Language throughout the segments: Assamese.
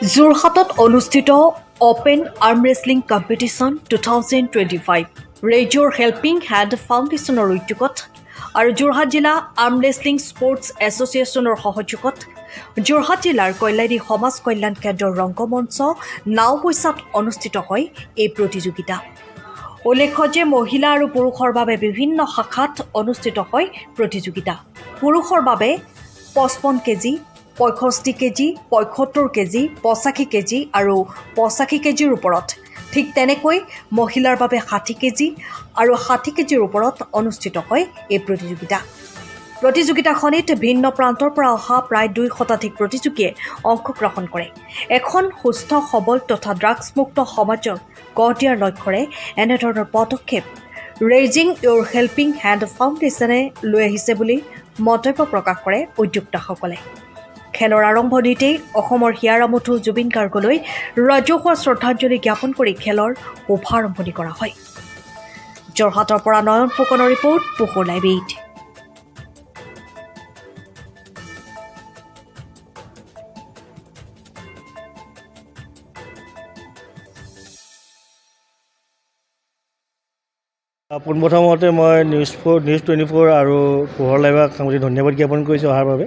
যোৰহাটত অনুষ্ঠিত open arm wrestling competition two thousand twenty five ৰেজৰ helping hand ফাউণ্ডেশ্যনৰ উদ্যোগত আৰু যোৰহাট জিলা আৰ্ম ৰেচলিং স্পৰ্টছ এছ'চিয়েশ্যনৰ সহযোগত। যোৰহাট জিলাৰ কল্যাণী সমাজ কল্যাণ কেন্দ্ৰৰ ৰংগমঞ্চ নাওবৈচাত অনুষ্ঠিত হয় এই প্ৰতিযোগিতা। উল্লেখ্য যে মহিলা আৰু পুৰুষৰ বাবে বিভিন্ন শাখাত অনুষ্ঠিত হয় প্ৰতিযোগিতা। পুৰুষৰ বাবে পঁচপন্ন কেজি পঁয়ষষ্ঠি কেজি পঁয়সত্তৰ কেজি পঁচাশী কেজি আৰু পঁচাশী কেজিৰ ওপৰত। ঠিক তেনেকৈ মহিলাৰ বাবে ষাঠি কেজি আৰু ষাঠি কেজিৰ ওপৰত অনুষ্ঠিত হয় এই প্ৰতিযোগিতা। প্ৰতিযোগিতাখনিত ভিন্ন প্ৰান্তৰ পৰা অহা প্ৰায় দুই শতাধিক প্ৰতিযোগীয়ে অংশগ্ৰহণ কৰে। এখন সুস্থ সবল তথা ড্ৰাগছমুক্ত সমাজক গঢ় দিয়াৰ লক্ষ্যৰে এনেধৰণৰ পদক্ষেপ ৰেইজিং ইয়ৰ হেল্পিং হেণ্ড ফাউণ্ডেশ্যনে লৈ আহিছে বুলি মন্তব্য প্ৰকাশ কৰে উদ্যোক্তাসকলে। খেলৰ আৰম্ভণিতেই অসমৰ হিয়াৰামঠু জুবিন গাৰ্গলৈ ৰাজহুৱা শ্ৰদ্ধাঞ্জলি জ্ঞাপন কৰি খেলৰ শুভাৰম্ভণি কৰা হয়। যোৰহাটৰ পৰা নয়ন ফুকনৰ ৰিপৰ্ট লাইভ এইট। পোনপ্ৰথমতে মই news for news twenty four আৰু পোহৰ লাইভক সাংবাদিক ধন্যবাদ জ্ঞাপন কৰিছোঁ অহাৰ বাবে।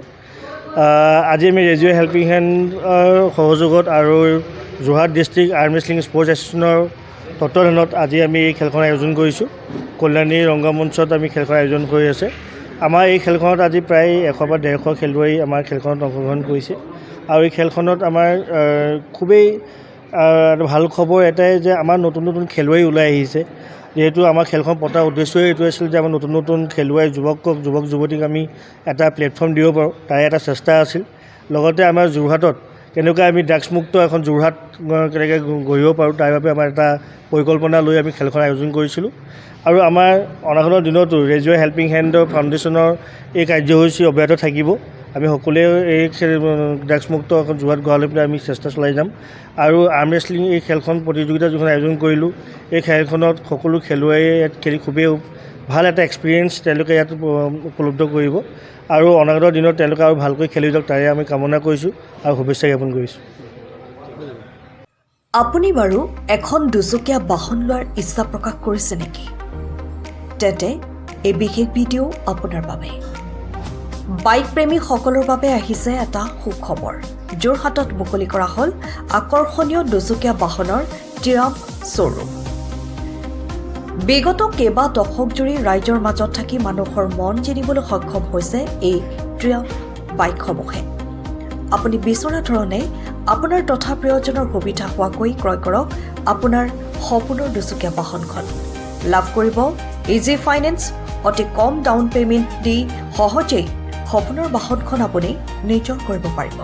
আজি আমি ৰেজিঅ' হেল্পিং হেণ্ডৰ সহযোগত আৰু Jorhat district arm wrestling sports এছ'চিয়েশ্যনৰ তত্বাৱধানত আজি আমি এই খেলখন আয়োজন কৰিছোঁ। কল্যাণী ৰংগমঞ্চত আমি খেলখন আয়োজন কৰি আছে। আমাৰ এই খেলখনত আজি প্ৰায় এশ বা ডেৰশ খেলুৱৈ আমাৰ খেলখনত অংশগ্ৰহণ কৰিছে। আৰু এই খেলখনত আমাৰ খুবেই ভাল খবৰ এটাই যে আমাৰ নতুন নতুন খেলুৱৈ ওলাই আহিছে। যিহেতু আমাৰ খেলখন পতাৰ উদ্দেশ্যই এইটো আছিল যে আমাৰ নতুন নতুন খেলুৱৈ যুৱকক যুৱক যুৱতীক আমি এটা প্লেটফৰ্ম দিব পাৰোঁ তাৰে এটা চেষ্টা আছিল। লগতে আমাৰ যোৰহাটত কেনেকৈ আমি ড্ৰাগছমুক্ত এখন যোৰহাট কেনেকৈ গঢ়িব পাৰোঁ তাৰ বাবে আমাৰ এটা পৰিকল্পনা লৈ আমি খেলখন আয়োজন কৰিছিলোঁ। আৰু আমাৰ অনাগত দিনতো ৰেজিঅ' হেল্পিং হেণ্ডৰ ফাউণ্ডেশ্যনৰ এই কাৰ্যসূচী অব্যাহত থাকিব। আমি সকলোৱে এই ড্ৰাগছমুক্ত এখন যোৰহাট গঢ়ালৈ পেলাই আমি চেষ্টা চলাই যাম। আৰু আৰ্ম ৰেচলিং এই খেলখন প্ৰতিযোগিতা যিখন আয়োজন কৰিলোঁ, এই খেলখনত সকলো খেলুৱৈয়ে ইয়াত খেলি খুবেই ভালো এটা এক্সপিৰিয়েঞ্চ তেওঁলোকে ইয়াত উপলব্ধ কৰিব। আৰু অনাগত দিনত তেওঁলোকে আৰু ভালকৈ খেলি যাওক তাৰে আমি কামনা কৰিছোঁ আৰু শুভেচ্ছা জ্ঞাপন কৰিছোঁ। আপুনি বাৰু এখন দুচকীয়া বাহন লোৱাৰ ইচ্ছা প্ৰকাশ কৰিছে নেকি? তেন্তে এই বিশেষ ভিডিঅ' আপোনাৰ বাবে। বাইক প্ৰেমীসকলৰ বাবে আহিছে এটা সুখবৰ। যোৰহাটত মুকলি কৰা হ'ল আকৰ্ষণীয় দুচকীয়া বাহনৰ টিৰাপ শ্ব'ৰুম। বিগত কেইবা দশক জুৰি ৰাইজৰ মাজত থাকি মানুহৰ মন জিনিবলৈ সক্ষম হৈছে এই ট্ৰিয়াপ বাইকসমূহে। আপুনি বিচৰা ধৰণে আপোনাৰ তথা প্ৰিয়জনৰ সুবিধা হোৱাকৈ ক্ৰয় কৰক আপোনাৰ সপোনৰ দুচকীয়া বাহনখন। লাভ কৰিব ইজি ফাইনেন্স অতি কম ডাউন পে'মেণ্ট দি সহজেই সপোনৰ বাহনখন আপুনি নিজৰ কৰিব পাৰিব।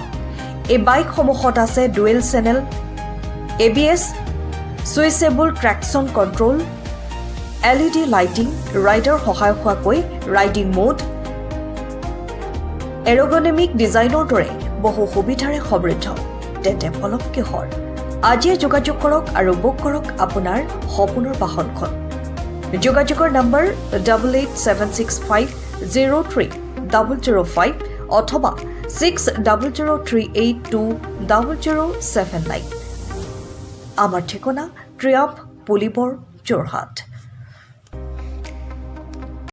এই বাইকসমূহত আছে dual channel A B S switchable traction control L E D lighting rider সহায় হোৱাকৈ ৰাইডিং মোড এৰগনমিক ডিজাইনৰ দৰে বহু সুবিধাৰে সমৃদ্ধ। তেন্তে ফলক কিহৰ আজিয়ে যোগাযোগ কৰক আৰু বুক কৰক আপোনাৰ সপোনৰ বাহনখন। যোগাযোগৰ number double eight seven six five zero' three double zero' five অথবা six double zero' three eight two double zero' seven nine আমাৰ ঠিকনা ট্ৰিয়াপ পুলিবৰ যোৰহাট।